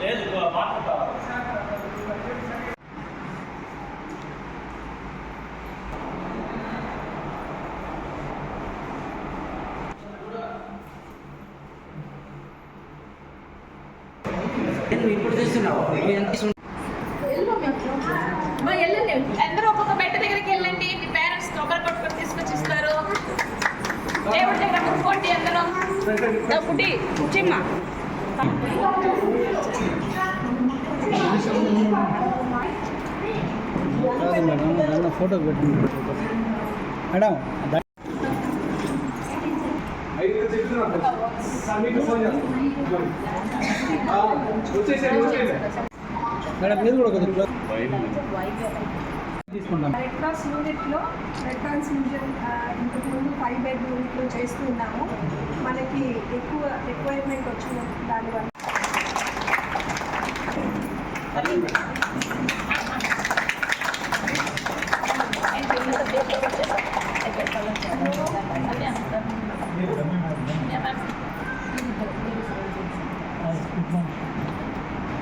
లేదు ఇప్పుడు చూస్తున్నావు అందరూ ఒక్కొక్క బెట్ట దగ్గరికి వెళ్ళండి. మీ పేరెంట్స్ కొబ్బరి పట్టుకొని తీసుకొచ్చి ఇస్తారు. దేవుడి దగ్గర ముక్కోండి అందరూ డబ్బుటి చిమ్మ కాదు మేడం దాంట్లో ఫోటో పెట్టండి మేడం దా- ఐదు చెప్తున్నా మీకు ఫోన్ చేస్తాను వచ్చేసేయండి వచ్చేయండి మేడం మీరు కూడా కొద్దిగా క్లోజ్ తీసుకుంటాం రెడ్ క్రాస్ యూనిట్లో రెడ్ క్రాస్ యూనిట్ ఇంతకు ముందు ఫైవ్ బెడ్ యూనిట్లో చేస్తున్నాము. మనకి ఎక్కువ రిక్వైర్మెంట్ వచ్చిన దానివల్ల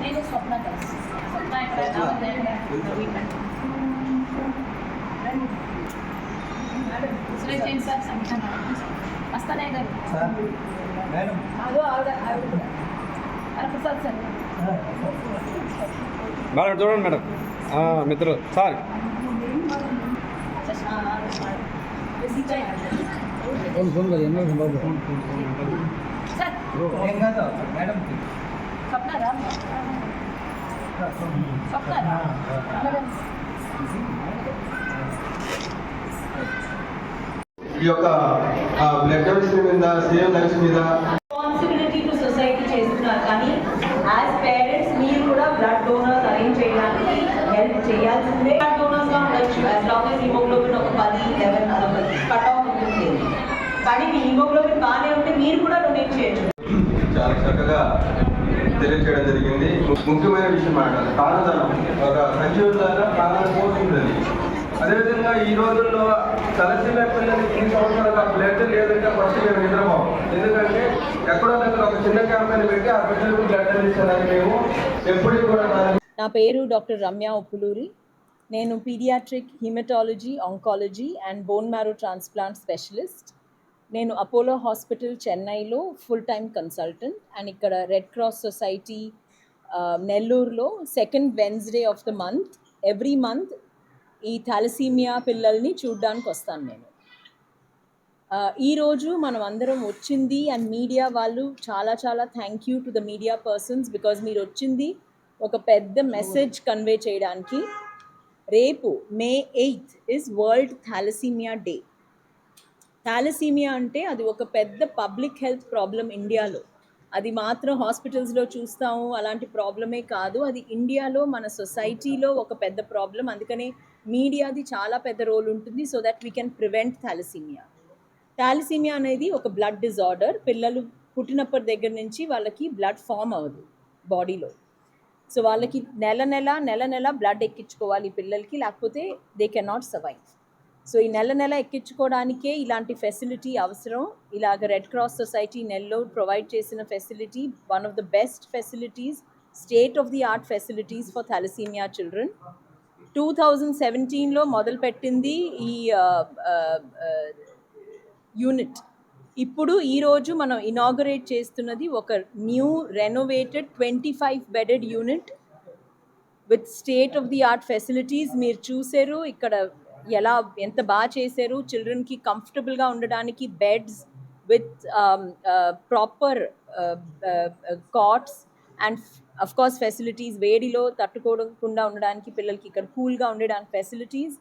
నేను స్వప్న కలిసి. స్వప్న ఇక్కడ జైన్ సార్? సంగీతం వస్తానే గారు హరప్రసాద్ సార్. మేడం చూడండి మేడం. మిత్రులు సార్. ఫోన్ ఫోన్ కదా ఎన్నో బాబు. Phone phone sir. ఏం కాదు మేడం. స్వప్న రా స్వప్న రా మేడం ఈ యొక్క బ్లడ్ కెమిస్ట్రీ మీద సేమ్ లైఫ్ మీద. రెస్పాన్సిబిలిటీ టు సొసైటీ చేస్తున్నారు. కానీ యాజ్ పేరెంట్స్ మీరు కూడా బ్లడ్ డోనర్స్ అరేంజ్ చేయడానికి హెల్ప్ చేయాల్సిందే. బ్లడ్ డోనర్స్గా ఉండొచ్చు. యాజ్ లాంగ్ as హిమోగ్లోబిన్ ఒక పది లెవెన్ అదొక కట్ ఆఫ్ ఉంటుంది. కానీ మీ హిమోగ్లోబిన్ బాగానే ఉంటే మీరు కూడా డొనేట్ చేయొచ్చు. చాలా చక్కగా తెలియజేయడం జరిగింది. ముఖ్యమైన విషయం మాట ప్రాణదానం. ఒక సంజీవులాగా ప్రాణాలు పోతుందని. అదేవిధంగా ఈ రోజుల్లో తలసీమ పిల్లలకి ఇన్ని సంవత్సరాలుగా బ్లడ్ లేదంటే ఫస్ట్ మేము నిద్రపోం ఎందుకంటే ఎక్కడో దగ్గర ఒక చిన్న క్యాంపెయిన్ పెట్టి ఆ బిడ్డలకు బ్లడ్ అందిస్తారని మేము ఎప్పటికీ కూడా నా పేరు డాక్టర్ రమ్య ఉప్పులూరి. నేను paediatric haematology oncology and bone marrow transplant specialist నేను అపోలో హాస్పిటల్ చెన్నైలో ఫుల్ టైం కన్సల్టెంట్ అండ్ ఇక్కడ రెడ్ క్రాస్ సొసైటీ నెల్లూరులో second Wednesday of the month every month ఈ థాలసీమియా పిల్లల్ని చూడ్డానికి వస్తాను నేను ఈరోజు మనం అందరం వచ్చింది అండ్ మీడియా వాళ్ళు చాలా చాలా thank you to the media persons because మీరు వచ్చింది ఒక పెద్ద మెసేజ్ కన్వే చేయడానికి. రేపు May eighth is world thalassaemia day thalassaemia అంటే అది ఒక పెద్ద పబ్లిక్ హెల్త్ ప్రాబ్లం ఇండియాలో. అది మాత్రం హాస్పిటల్స్లో చూస్తాము అలాంటి ప్రాబ్లమే కాదు. అది ఇండియాలో మన సొసైటీలో ఒక పెద్ద ప్రాబ్లం అందుకనే మీడియాది చాలా పెద్ద రోల్ ఉంటుంది so that we can prevent thalassaemia thalassaemia అనేది ఒక బ్లడ్ డిజార్డర్ పిల్లలు పుట్టినప్పటి దగ్గర నుంచి వాళ్ళకి బ్లడ్ ఫామ్ అవ్వదు బాడీలో సో వాళ్ళకి నెల నెల నెల నెల బ్లడ్ ఎక్కించుకోవాలి పిల్లలకి లేకపోతే they can not survive so ఈ నెల నెల ఎక్కించుకోవడానికే ఇలాంటి ఫెసిలిటీ అవసరం. ఇలాగ రెడ్ క్రాస్ సొసైటీ నెల్లో ప్రొవైడ్ చేసిన facility one of the best facilities state of the art facilities for thalassaemia children two thousand సెవెంటీన్లో మొదలుపెట్టింది ఈ యూనిట్. ఇప్పుడు ఈరోజు మనం ఇనాగరేట్ చేస్తున్నది ఒక new renovated twenty five bedded unit with state of the art facilities మీరు చూసారు ఇక్కడ ఎలా ఎంత బాగా చేశారు. చిల్డ్రన్కి కంఫర్టబుల్గా ఉండడానికి beds with proper cots and course facilities వేడిలో తట్టుకోకుండా ఉండడానికి పిల్లలకి ఇక్కడ కూల్గా ఉండడానికి ఫెసిలిటీస్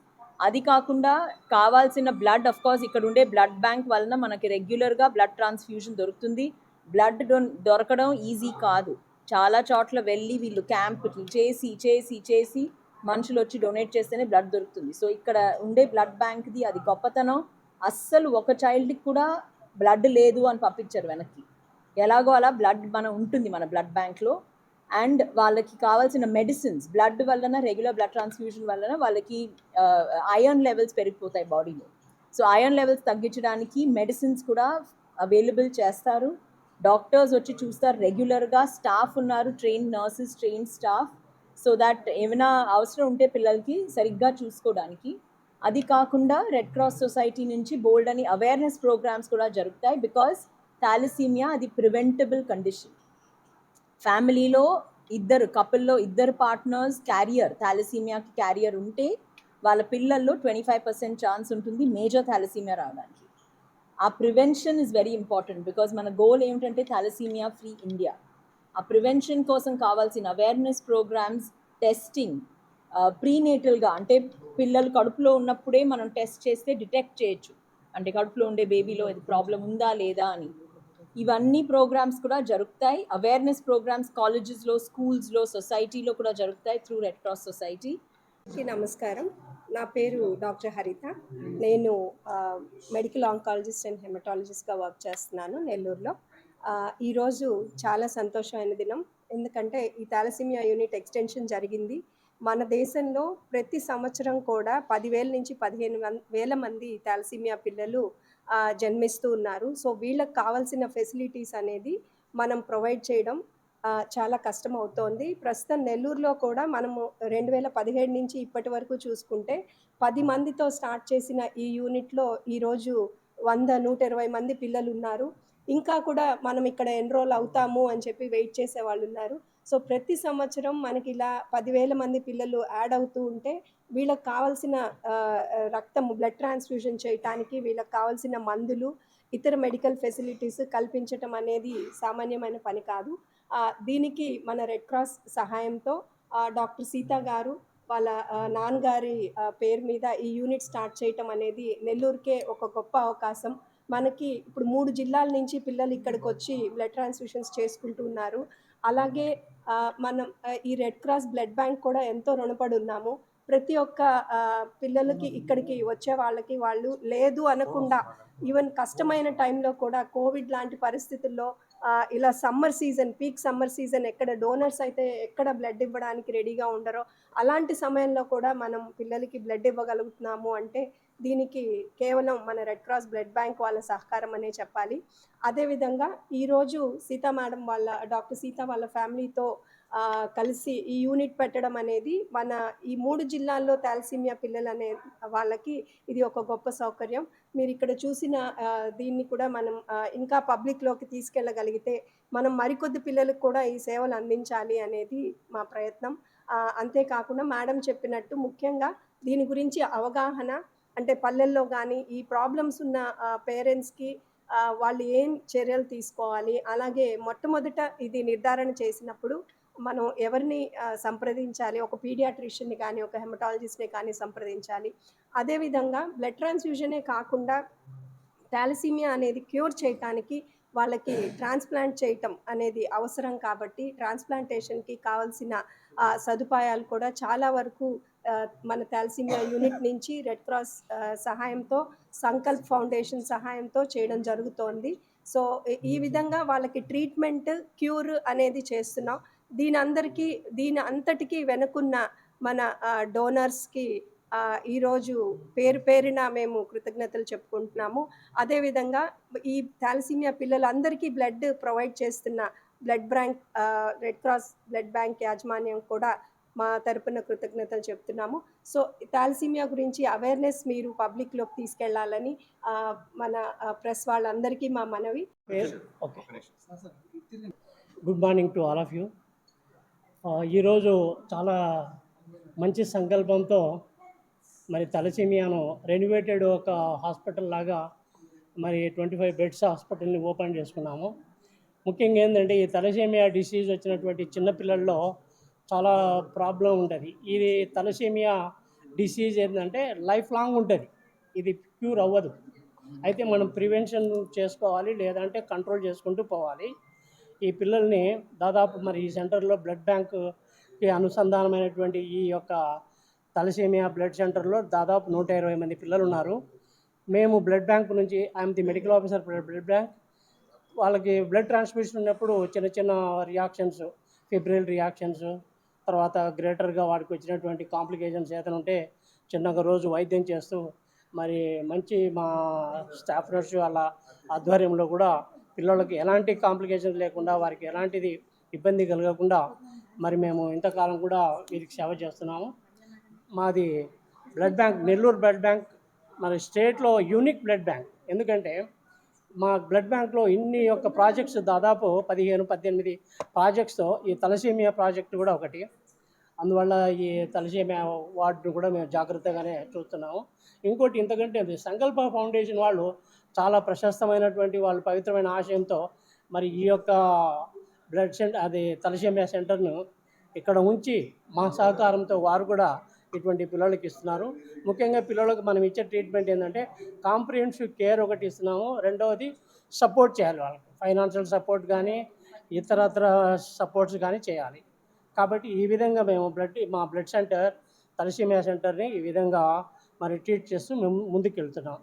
అది కాకుండా కావాల్సిన బ్లడ్ అఫ్ కోర్స్ ఇక్కడ ఉండే బ్లడ్ బ్యాంక్ వలన మనకి రెగ్యులర్గా బ్లడ్ ట్రాన్స్ఫ్యూజన్ దొరుకుతుంది. బ్లడ్ దొరకడం ఈజీ కాదు. చాలా చోట్ల వెళ్ళి వీళ్ళు క్యాంప్ చేసి చేసి చేసి మనుషులు వచ్చి డొనేట్ చేస్తేనే బ్లడ్ దొరుకుతుంది. సో ఇక్కడ ఉండే బ్లడ్ బ్యాంక్ది అది గొప్పతనం. అస్సలు ఒక చైల్డ్కి కూడా బ్లడ్ లేదు అని పంపించారు వెనక్కి. ఎలాగో అలా బ్లడ్ మన ఉంటుంది మన బ్లడ్ బ్యాంక్లో అండ్ వాళ్ళకి కావాల్సిన మెడిసిన్స్ బ్లడ్ వలన రెగ్యులర్ బ్లడ్ ట్రాన్స్ఫ్యూజన్ వలన వాళ్ళకి ఐరన్ లెవెల్స్ పెరిగిపోతాయి బాడీలో సో ఐరన్ లెవెల్స్ తగ్గించడానికి మెడిసిన్స్ కూడా అవైలబుల్ చేస్తారు. డాక్టర్స్ వచ్చి చూస్తారు రెగ్యులర్గా స్టాఫ్ ఉన్నారు train nurses train staff so that ఏమైనా అవసరం ఉంటే పిల్లలకి సరిగ్గా చూసుకోవడానికి. అది కాకుండా రెడ్ క్రాస్ సొసైటీ నుంచి బోల్డ్ అని అవేర్నెస్ ప్రోగ్రామ్స్ కూడా జరుగుతాయి బికాస్ థాలసీమియా అది ప్రివెంటబుల్ కండిషన్ ఫ్యామిలీలో ఇద్దరు కపుల్లో ఇద్దరు పార్ట్నర్స్ క్యారియర్ థాలసీమియాకి క్యారియర్ ఉంటే వాళ్ళ పిల్లల్లో ట్వంటీ ఫైవ్ పర్సెంట్ ఛాన్స్ ఉంటుంది మేజర్ థాలసీమియా రావడానికి. ఆ prevention is very important because మన గోల్ ఏమిటంటే థాలసీమియా ఫ్రీ ఇండియా ఆ ప్రివెన్షన్ కోసం కావాల్సిన అవేర్నెస్ ప్రోగ్రామ్స్ టెస్టింగ్ ప్రీనేటల్గా అంటే పిల్లలు కడుపులో ఉన్నప్పుడే మనం టెస్ట్ చేస్తే డిటెక్ట్ చేయొచ్చు. అంటే కడుపులో ఉండే బేబీలో ఇది ప్రాబ్లం ఉందా లేదా అని. ఇవన్నీ ప్రోగ్రామ్స్ కూడా జరుగుతాయి అవేర్నెస్ ప్రోగ్రామ్స్ కాలేజెస్లో స్కూల్స్లో సొసైటీలో కూడా జరుగుతాయి త్రూ రెడ్ క్రాస్ సొసైటీ నమస్కారం. నా పేరు డాక్టర్ హరిత. నేను మెడికల్ ఆంకాలజిస్ట్ అండ్ హెమటాలజిస్ట్గా వర్క్ చేస్తున్నాను నెల్లూరులో. ఈరోజు చాలా సంతోషమైన దినం. ఎందుకంటే ఈ థాలసీమియా యూనిట్ ఎక్స్టెన్షన్ జరిగింది. మన దేశంలో ప్రతి సంవత్సరం కూడా పదివేల నుంచి పదిహేను వేల మంది థాలసీమియా పిల్లలు జన్మిస్తూ ఉన్నారు. సో వీళ్ళకి కావాల్సిన ఫెసిలిటీస్ అనేది మనం ప్రొవైడ్ చేయడం చాలా కష్టం అవుతోంది ప్రస్తుతం నెల్లూరులో కూడా మనము రెండు వేల పదిహేడు నుంచి ఇప్పటి వరకు చూసుకుంటే పది మందితో స్టార్ట్ చేసిన ఈ యూనిట్లో ఈరోజు వంద నూట ఇరవై మంది పిల్లలు ఉన్నారు. ఇంకా కూడా మనం ఇక్కడ ఎన్రోల్ అవుతాము అని చెప్పి వెయిట్ చేసే వాళ్ళు ఉన్నారు. సో ప్రతి సంవత్సరం మనకి ఇలా పదివేల మంది పిల్లలు యాడ్ అవుతూ ఉంటే వీళ్ళకి కావాల్సిన రక్తం బ్లడ్ ట్రాన్స్ఫ్యూజన్ చేయటానికి వీళ్ళకి కావాల్సిన మందులు ఇతర మెడికల్ ఫెసిలిటీస్ కల్పించటం అనేది సామాన్యమైన పని కాదు. దీనికి మన రెడ్ క్రాస్ సహాయంతో డాక్టర్ సీత గారు వాళ్ళ నాన్నగారి పేరు మీద ఈ యూనిట్ స్టార్ట్ చేయటం అనేది నెల్లూరుకే ఒక గొప్ప అవకాశం. మనకి ఇప్పుడు మూడు జిల్లాల నుంచి పిల్లలు ఇక్కడికి వచ్చి బ్లడ్ ట్రాన్స్ఫ్యూషన్స్ చేసుకుంటున్నారు అలాగే మనం ఈ రెడ్ క్రాస్ బ్లడ్ బ్యాంక్ కూడా ఎంతో రుణపడి ఉన్నాము ప్రతి ఒక్క పిల్లలకి ఇక్కడికి వచ్చే వాళ్ళకి వాళ్ళు లేదు అనకుండా ఈవెన్ కష్టమైన టైంలో కూడా కోవిడ్ లాంటి పరిస్థితుల్లో ఇలా summer season peak summer season ఎక్కడ డోనర్స్ అయితే ఎక్కడ బ్లడ్ ఇవ్వడానికి రెడీగా ఉండరో అలాంటి సమయంలో కూడా మనం పిల్లలకి బ్లడ్ ఇవ్వగలుగుతున్నాము అంటే దీనికి కేవలం మన రెడ్ క్రాస్ బ్లడ్ బ్యాంక్ వాళ్ళ సహకారం అనే చెప్పాలి. అదేవిధంగా ఈరోజు సీతా మేడం వాళ్ళ డాక్టర్ సీత వాళ్ళ ఫ్యామిలీతో కలిసి ఈ యూనిట్ పెట్టడం అనేది మన ఈ మూడు జిల్లాల్లో థాలసీమియా పిల్లలు అనే వాళ్ళకి ఇది ఒక గొప్ప సౌకర్యం. మీరు ఇక్కడ చూసిన దీన్ని కూడా మనం ఇంకా పబ్లిక్లోకి తీసుకెళ్ళగలిగితే మనం మరికొద్ది పిల్లలకు కూడా ఈ సేవలు అందించాలి అనేది మా ప్రయత్నం. అంతేకాకుండా మేడం చెప్పినట్టు ముఖ్యంగా దీని గురించి అవగాహన అంటే పల్లెల్లో కానీ ఈ ప్రాబ్లమ్స్ ఉన్న పేరెంట్స్కి వాళ్ళు ఏం చర్యలు తీసుకోవాలి? అలాగే మొట్టమొదట ఇది నిర్ధారణ చేసినప్పుడు మనం ఎవరిని సంప్రదించాలి? ఒక పీడియాట్రిషియన్ని కానీ ఒక హెమటాలజిస్ట్ని కానీ సంప్రదించాలి. అదేవిధంగా బ్లడ్ ట్రాన్స్ఫ్యూజనే కాకుండా థాలసీమియా అనేది క్యూర్ చేయటానికి వాళ్ళకి ట్రాన్స్ప్లాంట్ చేయటం అనేది అవసరం కాబట్టి ట్రాన్స్ప్లాంటేషన్కి కావాల్సిన సదుపాయాలు కూడా చాలా వరకు మన థాలసీమియా యూనిట్ నుంచి రెడ్ క్రాస్ సహాయంతో సంకల్ప్ ఫౌండేషన్ సహాయంతో చేయడం జరుగుతోంది. సో ఈ- ఈ విధంగా వాళ్ళకి ట్రీట్మెంట్ క్యూర్ అనేది చేస్తున్నాం. దీని అందరికీ దీని అంతటికీ వెనుకున్న మన డోనర్స్కి ఈరోజు పేరు పేరున మేము కృతజ్ఞతలు చెప్పుకుంటున్నాము. అదేవిధంగా ఈ థాలసీమియా పిల్లలందరికీ బ్లడ్ ప్రొవైడ్ చేస్తున్న blood bank red cross blood bank యాజమాన్యం కూడా మా తరపున కృతజ్ఞతలు చెప్తున్నాము. సో థాలసీమియా గురించి అవేర్నెస్ మీరు పబ్లిక్లోకి తీసుకెళ్ళాలని మన ప్రెస్ వాళ్ళందరికీ మా మనవి. Okay good morning to all of you ఈరోజు చాలా మంచి సంకల్పంతో మరి తలసీమియాను రెనోవేటెడ్ ఒక హాస్పిటల్ లాగా మరి ట్వంటీ ఫైవ్ బెడ్స్ హాస్పిటల్ని ఓపెన్ చేసుకున్నాము. ముఖ్యంగా ఏంటంటే ఈ తలసేమియా డిసీజ్ వచ్చినటువంటి చిన్నపిల్లల్లో చాలా ప్రాబ్లం ఉంటుంది. ఇది తలసేమియా డిసీజ్ ఏంటంటే లైఫ్ లాంగ్ ఉంటుంది. ఇది క్యూర్ అవ్వదు. అయితే మనం ప్రివెన్షన్ చేసుకోవాలి లేదంటే కంట్రోల్ చేసుకుంటూ పోవాలి. ఈ పిల్లల్ని దాదాపు మరి ఈ సెంటర్లో బ్లడ్ బ్యాంక్కి అనుసంధానమైనటువంటి ఈ యొక్క తలసేమియా బ్లడ్ సెంటర్లో దాదాపు నూట ఇరవై మంది పిల్లలు ఉన్నారు. మేము బ్లడ్ బ్యాంక్ నుంచి I'm the medical officer blood bank. వాళ్ళకి బ్లడ్ ట్రాన్స్మిషన్ ఉన్నప్పుడు చిన్న చిన్న రియాక్షన్స్ ఫిబ్రిల్ రియాక్షన్స్ తర్వాత గ్రేటర్గా వాడికి వచ్చినటువంటి కాంప్లికేషన్స్ ఏదైనా ఉంటే చిన్నగా రోజు వైద్యం చేస్తూ మరి మంచి మా స్టాఫ్ నర్సు వాళ్ళ ఆధ్వర్యంలో కూడా పిల్లలకి ఎలాంటి కాంప్లికేషన్స్ లేకుండా వారికి ఎలాంటిది ఇబ్బంది కలగకుండా మరి మేము ఇంతకాలం కూడా వీరికి సేవ చేస్తున్నాము. మాది blood bank Nellore blood bank మరి స్టేట్లో యూనిక్ బ్లడ్ బ్యాంక్ ఎందుకంటే మా బ్లడ్ బ్యాంక్లో ఇన్ని యొక్క ప్రాజెక్ట్స్ దాదాపు పదిహేను పద్దెనిమిది ప్రాజెక్ట్స్తో ఈ తలసీమియా ప్రాజెక్ట్ కూడా ఒకటి. అందువల్ల ఈ తలసీమియా వార్డును కూడా మేము జాగ్రత్తగానే చూస్తున్నాము. ఇంకోటి ఇంతకంటే సంకల్ప ఫౌండేషన్ వాళ్ళు చాలా ప్రశస్తమైనటువంటి వాళ్ళు పవిత్రమైన ఆశయంతో మరి ఈ యొక్క బ్లడ్ సెంటర్ అది తలసీమియా సెంటర్ను ఇక్కడ ఉంచి మా సహకారంతో వారు కూడా ఇటువంటి పిల్లలకి ఇస్తున్నారు. ముఖ్యంగా పిల్లలకు మనం ఇచ్చే ట్రీట్మెంట్ ఏంటంటే కాంప్రిహెన్సివ్ కేర్ ఒకటి ఇస్తున్నాము. రెండవది సపోర్ట్ చేయాలి వాళ్ళకి. ఫైనాన్షియల్ సపోర్ట్ కానీ ఇతరత్ర సపోర్ట్స్ కానీ చేయాలి. కాబట్టి ఈ విధంగా మేము బ్లడ్ మా బ్లడ్ సెంటర్ తలసీమియా సెంటర్ని ఈ విధంగా మరి ట్రీట్ చేస్తూ మేము ముందుకు వెళ్తున్నాం